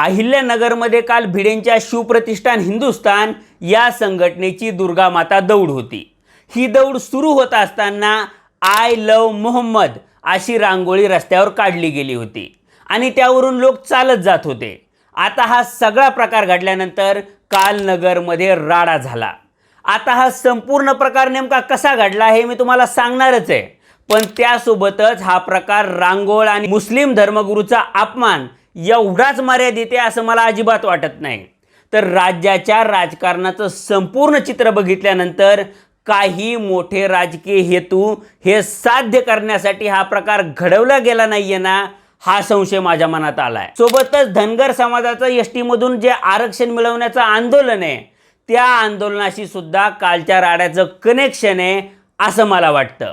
अहिल्यानगरमध्ये काल भिडेंच्या शिवप्रतिष्ठान हिंदुस्थान या संघटनेची दुर्गा माता दौड होती. ही दौड सुरू होत असताना आय लव मोहम्मद अशी रांगोळी रस्त्यावर काढली गेली होती आणि त्यावरून लोक चालत जात होते. आता हा सगळा प्रकार घडल्यानंतर काल नगरमध्ये राडा झाला. आता हा संपूर्ण प्रकार नेमका कसा घडला हे मी तुम्हाला सांगणारच आहे. पण त्यासोबतच हा प्रकार रांगोळ आणि मुस्लिम धर्मगुरूचा अपमान एवढाच मर्यादित आहे असं मला अजिबात वाटत नाही. तर राज्याच्या राजकारणाचं संपूर्ण चित्र बघितल्यानंतर काही मोठे राजकीय हेतू हे साध्य करण्यासाठी हा प्रकार घडवला गेला नाहीये ना हा संशय माझ्या मनात आलाय. सोबतच धनगर समाजाचं एस मधून जे आरक्षण मिळवण्याचं आंदोलन आहे त्या आंदोलनाशी सुद्धा कालच्या राड्याचं कनेक्शन आहे असं मला वाटतं.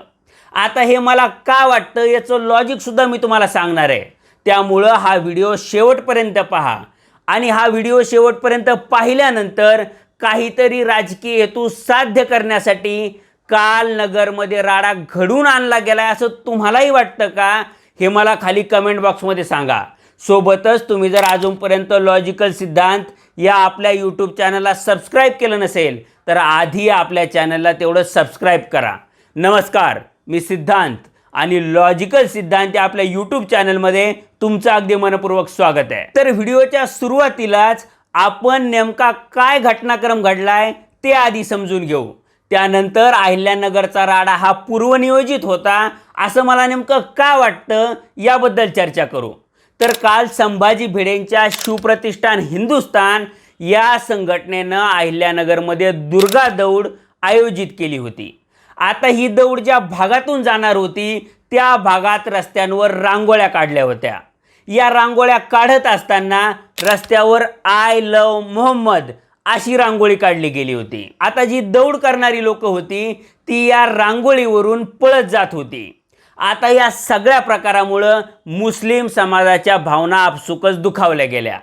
आता हे मला का वाटतं याचं लॉजिक सुद्धा मी तुम्हाला सांगणार आहे. त्यामुळं हा व्हिडिओ शेवटपर्यंत पहा. आणि हा व्हिडिओ शेवटपर्यंत पाहिल्यानंतर काहीतरी राजकीय हेतू साध्य करण्यासाठी काल नगरमध्ये राडा घडून आणला गेलाय असं तुम्हालाही वाटतं का? हे मला खाली कमेंट बॉक्समध्ये सांगा. सोबतच तुम्ही जर अजूनपर्यंत लॉजिकल सिद्धांत या आपल्या यूट्यूब चॅनलला सबस्क्राईब केलं नसेल तर आधी आपल्या चॅनलला तेवढं सबस्क्राईब करा. नमस्कार मी सिद्धांत. आणि लॉजिकल सिद्धांत या आपल्या यूट्यूब चॅनलमध्ये तुमचं अगदी मनपूर्वक स्वागत आहे. तर व्हिडिओच्या सुरुवातीलाच आपण नेमका काय घटनाक्रम घडलाय ते आधी समजून घेऊ. त्यानंतर अहिल्यानगरचा राडा हा पूर्वनियोजित होता असं मला नेमकं का वाटतं याबद्दल चर्चा करू. तर काल संभाजी भिडेंच्या शिवप्रतिष्ठान हिंदुस्थान या संघटनेनं अहिल्यानगरमध्ये दुर्गा दौड आयोजित केली होती. आता ही दौड ज्या भागातून जाणार होती त्या भागात रस्त्यांवर रांगोळ्या काढल्या होत्या. या रांगोळ्या काढत असताना रस्त्यावर आय लव मोहम्मद अशी रांगोळी काढली गेली होती. आता जी दौड करणारी लोक होती ती या रांगोळीवरून पळत जात होती. आता या सगळ्या प्रकारामुळं मुस्लिम समाजाच्या भावना आपसुकच दुखावल्या गेल्या.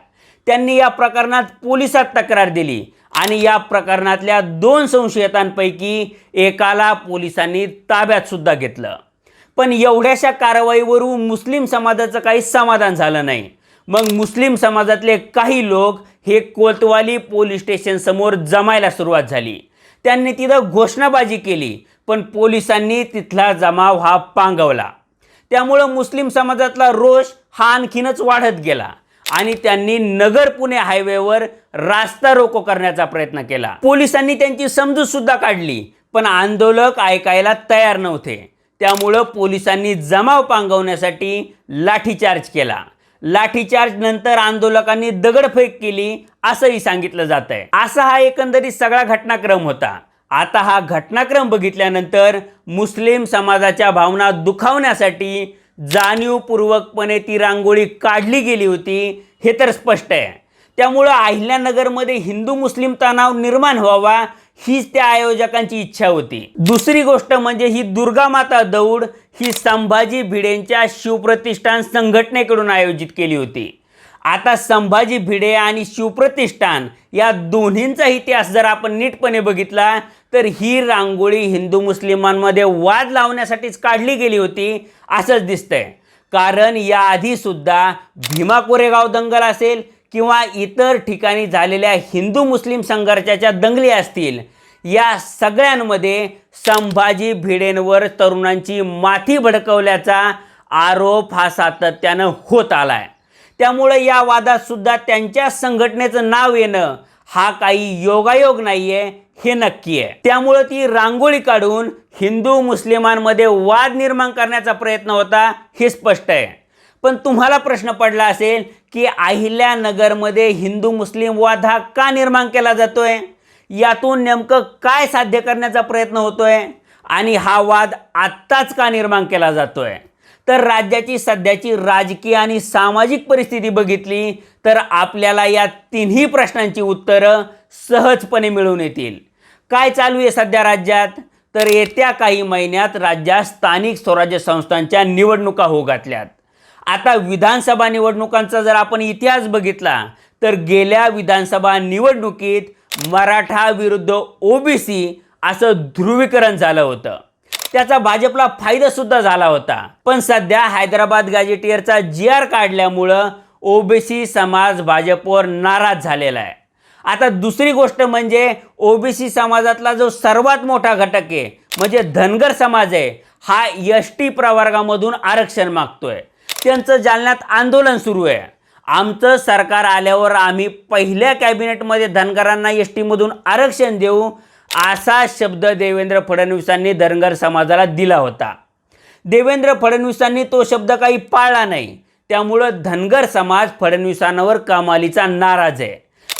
त्यांनी या प्रकरणात पोलिसात तक्रार दिली. आणि या प्रकरणातल्या दोन संशयितांपैकी एकाला पोलिसांनी ताब्यात सुद्धा घेतलं. पण एवढ्याशा कारवाईवरून मुस्लिम समाजाचं काही समाधान झालं नाही. मग मुस्लिम समाजातले काही लोक हे कोतवाली पोलीस स्टेशनसमोर जमायला सुरुवात झाली. त्यांनी तिथं घोषणाबाजी केली पण पोलिसांनी तिथला जमाव हा पांगवला. त्यामुळं मुस्लिम समाजातला रोष हा आणखीनच वाढत गेला. आणि त्यांनी नगर पुणे हायवेवर रास्ता रोको करण्याचा प्रयत्न केला. पोलिसांनी त्यांची समजूत सुद्धा काढली पण आंदोलक ऐकायला तयार नव्हते. त्यामुळं पोलिसांनी जमाव पांगवण्यासाठी लाठीचार्ज केला. लाठीचार्ज नंतर आंदोलकांनी दगडफेक केली असंही सांगितलं जात आहे असा हा एकंदरीत सगळा घटनाक्रम होता. आता हा घटनाक्रम बघितल्यानंतर मुस्लिम समाजाच्या भावना दुखावण्यासाठी जाणीवपूर्वकपणे ती रांगोळी काढली गेली होती हे तर स्पष्ट आहे. त्यामुळं अहिल्यानगरमध्ये हिंदू मुस्लिम तणाव निर्माण व्हावा हीच त्या आयोजकांची इच्छा होती. दुसरी गोष्ट म्हणजे ही दुर्गा माता दौड ही संभाजी भिडेंच्या शिवप्रतिष्ठान संघटनेकडून आयोजित केली होती. आता संभाजी भिडे आणि शिवप्रतिष्ठान या दोन्हींचा इतिहास जर आपण नीटपणे बघितला तर ही रांगोळी हिंदू मुस्लिमांमध्ये वाद लावण्यासाठीच काढली गेली होती असंच दिसतंय. कारण याआधी सुद्धा भीमा कोरेगाव दंगल असेल किंवा इतर ठिकाणी झालेल्या हिंदू मुस्लिम संघर्षाच्या दंगली असतील या सगळ्यांमध्ये संभाजी भिडेंवर तरुणांची माथी भडकवल्याचा आरोप हा सातत्यानं होत आला आहे त्यामुळं या वादातसुद्धा त्यांच्या संघटनेचं नाव येणं हा काही योगायोग नाही आहे हे नक्की आहे. त्यामुळं ती रांगोळी काढून हिंदू मुस्लिमांमध्ये वाद निर्माण करण्याचा प्रयत्न होता हे स्पष्ट आहे. पण तुम्हाला प्रश्न पडला असेल की अहिल्यानगरमध्ये हिंदू मुस्लिम वाद हा का निर्माण केला जातोय? यातून नेमकं काय साध्य करण्याचा प्रयत्न होतोय? आणि हा वाद आत्ताच का निर्माण केला जातोय? तर राज्याची सध्याची राजकीय आणि सामाजिक परिस्थिती बघितली तर आपल्याला या तिन्ही प्रश्नांची उत्तरं सहजपणे मिळून येतील. काय चालू आहे सध्या राज्यात? तर येत्या काही महिन्यात राज्यात स्थानिक स्वराज्य संस्थांच्या निवडणुका होऊ घातल्यात. आता विधानसभा निवडणुकांचा जर आपण इतिहास बघितला तर गेल्या विधानसभा निवडणुकीत मराठा विरुद्ध ओबीसी असं ध्रुवीकरण झालं होतं. त्याचा भाजपला फायदा सुद्धा झाला होता. पण सध्या हैदराबाद गॅजेटियरचा जी आर काढल्यामुळं ओबीसी समाज भाजपवर नाराज झालेला आहे. आता दुसरी गोष्ट म्हणजे ओबीसी समाजातला जो सर्वात मोठा घटक आहे म्हणजे धनगर समाज आहे हा एस टी प्रवर्गामधून आरक्षण मागतोय. त्यांचं जालन्यात आंदोलन सुरू आहे. आमचं सरकार आल्यावर आम्ही पहिल्या कॅबिनेटमध्ये धनगरांना एस टीमधून आरक्षण देऊ असा शब्द देवेंद्र फडणवीसांनी धनगर समाजाला दिला होता. देवेंद्र फडणवीसांनी तो शब्द काही पाळला नाही. त्यामुळं धनगर समाज फडणवीसांवर कमालीचा नाराज आहे.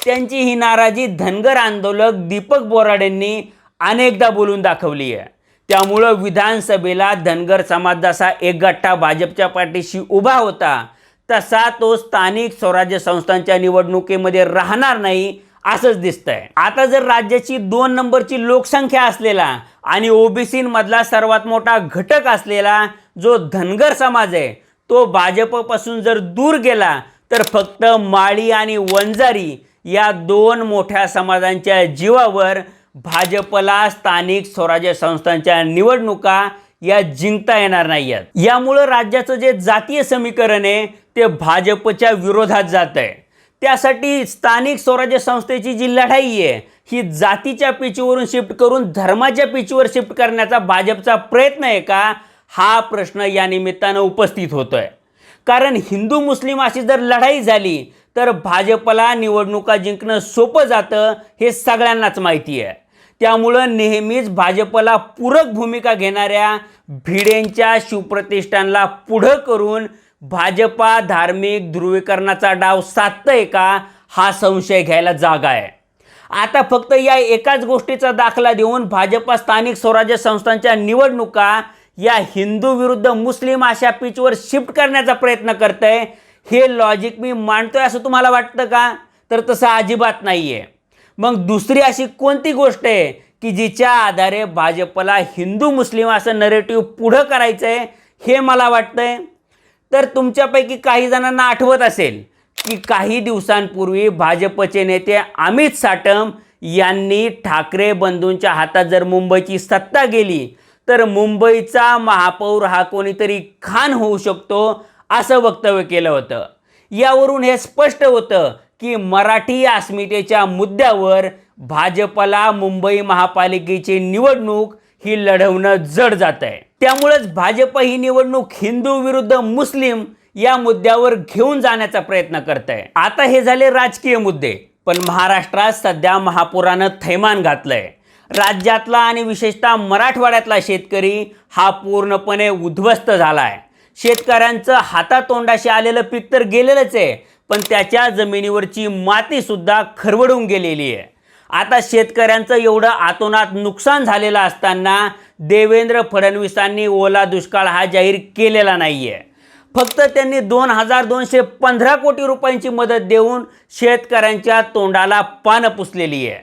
त्यांची ही नाराजी धनगर आंदोलक दीपक बोराडेंनी अनेकदा बोलून दाखवली आहे. त्यामुळं विधानसभेला धनगर समाज जसा एक भाजपच्या पाठीशी उभा होता तसा तो स्थानिक स्वराज्य संस्थांच्या निवडणुकीमध्ये राहणार नाही असंच दिसतंय. आता जर राज्याची दोन नंबरची लोकसंख्या असलेला आणि ओबीसीमधला सर्वात मोठा घटक असलेला जो धनगर समाज आहे तो भाजपपासून जर दूर गेला तर फक्त माळी आणि वंजारी या दोन मोठ्या समाजांच्या जीवावर भाजपला स्थानिक स्वराज्य संस्थांच्या निवडणुका या जिंकता येणार नाही आहेत यामुळं राज्याचं जे जातीय समीकरण आहे ते भाजपच्या विरोधात जात आहे त्यासाठी स्थानिक स्वराज्य संस्थेची जी लढाई आहे ही जातीच्या पिचीवरून शिफ्ट करून धर्माच्या पिचीवर शिफ्ट करण्याचा भाजपचा प्रयत्न आहे का? हा प्रश्न या निमित्तानं उपस्थित होतोय. कारण हिंदू मुस्लिम अशी जर लढाई झाली तर भाजपला निवडणुका जिंकणं सोपं जातं हे सगळ्यांनाच माहिती आहे. त्यामुळं नेहमीच भाजपला पूरक भूमिका घेणाऱ्या भिडेंच्या शिवप्रतिष्ठानला पुढं करून भाजपा धार्मिक ध्रुवीकरणाचा डाव साधतंय का? हा संशय घ्यायला जागा आहे. आता फक्त या एकाच गोष्टीचा दाखला देऊन भाजपा स्थानिक स्वराज्य संस्थांच्या निवडणुका या हिंदू विरुद्ध मुस्लिम अशा पिचवर शिफ्ट करण्याचा प्रयत्न करतंय. हे लॉजिक मी मांडतोय असं तुम्हाला वाटतं का? तर तसं अजिबात नाही आहे मग दुसरी अशी कोणती गोष्ट आहे की जिच्या आधारे भाजपला हिंदू मुस्लिम असं नरेटिव्ह पुढं करायचं आहे हे मला वाटतंय? तर तुमच्यापैकी काही जणांना आठवत असेल की काही दिवसांपूर्वी भाजपचे नेते अमित साटम यांनी ठाकरे बंधूंच्या हातात जर मुंबईची सत्ता गेली तर मुंबईचा महापौर हा कोणीतरी खान होऊ शकतो असं वक्तव्य केलं होतं. यावरून हे स्पष्ट होतं की मराठी अस्मितेच्या मुद्द्यावर भाजपला मुंबई महापालिकेची निवडणूक ही लढवणं जड जात आहे त्यामुळेच भाजप ही निवडणूक हिंदू विरुद्ध मुस्लिम या मुद्द्यावर घेऊन जाण्याचा प्रयत्न करत आहे आता हे झाले राजकीय मुद्दे पण महाराष्ट्रात सध्या महापुरानं थैमान घातलंय. राज्यातला आणि विशेषतः मराठवाड्यातला शेतकरी हा पूर्णपणे उद्ध्वस्त झाला आहे शेतकऱ्यांचं हातातोंडाशी आलेलं पीक तर गेलेलंच आहे पण त्याच्या जमिनीवरची माती सुद्धा खरवडून गेलेली आहे. आता शेतकऱ्यांचं एवढं आतोनात नुकसान झालेलं असताना देवेंद्र फडणवीसांनी ओला दुष्काळ हा जाहीर केलेला नाही आहे फक्त त्यांनी दोन हजार दोनशे पंधरा कोटी रुपयांची मदत देऊन शेतकऱ्यांच्या तोंडाला पानं पुसलेली आहे.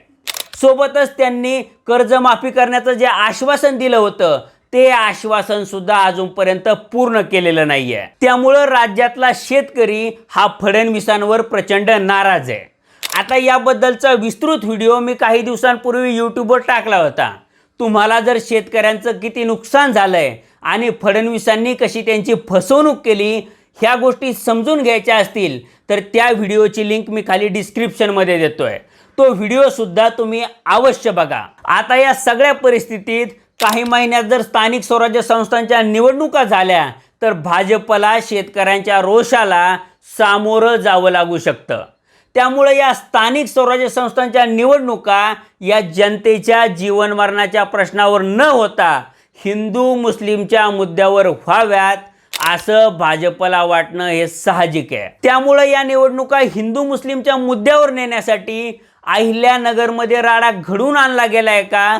सोबतच त्यांनी कर्जमाफी करण्याचं जे आश्वासन दिलं होतं ते आश्वासन सुद्धा अजूनपर्यंत पूर्ण केलेलं नाही आहे त्यामुळं राज्यातला शेतकरी हा फडणवीसांवर प्रचंड नाराज आहे. आता याबद्दलचा विस्तृत व्हिडिओ मी काही दिवसांपूर्वी यूट्यूबवर टाकला होता. तुम्हाला जर शेतकऱ्यांचं किती नुकसान झालंय आणि फडणवीसांनी कशी त्यांची फसवणूक केली ह्या गोष्टी समजून घ्यायच्या असतील तर त्या व्हिडिओची लिंक मी खाली डिस्क्रिप्शनमध्ये देतोय. तो व्हिडिओसुद्धा तुम्ही अवश्य बघा. आता या सगळ्या परिस्थितीत काही महिन्यात जर स्थानिक स्वराज्य संस्थांच्या निवडणुका झाल्या तर भाजपला शेतकऱ्यांच्या रोषाला सामोरं जावं लागू शकतं. त्यामुळे या स्थानिक स्वराज्य संस्थांच्या निवडणुका या जनतेच्या जीवनमरणाच्या प्रश्नावर न होता हिंदू मुस्लिमच्या मुद्द्यावर व्हाव्यात असं भाजपला वाटणं हे साहजिक आहे. त्यामुळे या निवडणुका हिंदू मुस्लिमच्या मुद्द्यावर नेण्यासाठी अहिल्यानगरमध्ये राडा घडून आणला गेलाय का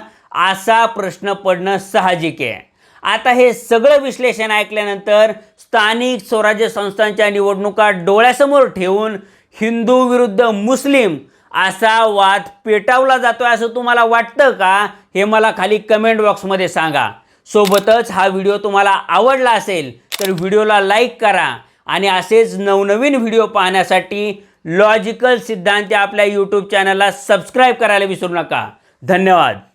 असा प्रश्न पडणं साहजिक आहे. आता हे सगळं विश्लेषण ऐकल्यानंतर स्थानिक स्वराज्य संस्थांच्या निवडणुका डोळ्यासमोर ठेवून हिंदू विरुद्ध मुस्लिम असा वाद पेटावला जातोय असं तुम्हाला वाटतं का? हे मला खाली कमेंट बॉक्समध्ये सांगा. सोबतच हा व्हिडिओ तुम्हाला आवडला असेल तर व्हिडिओला लाईक करा आणि असेच नवनवीन व्हिडिओ पाहण्यासाठी लॉजिकल सिद्धांत आपल्या यूट्यूब चॅनलला सबस्क्राईब करायला विसरू नका. धन्यवाद.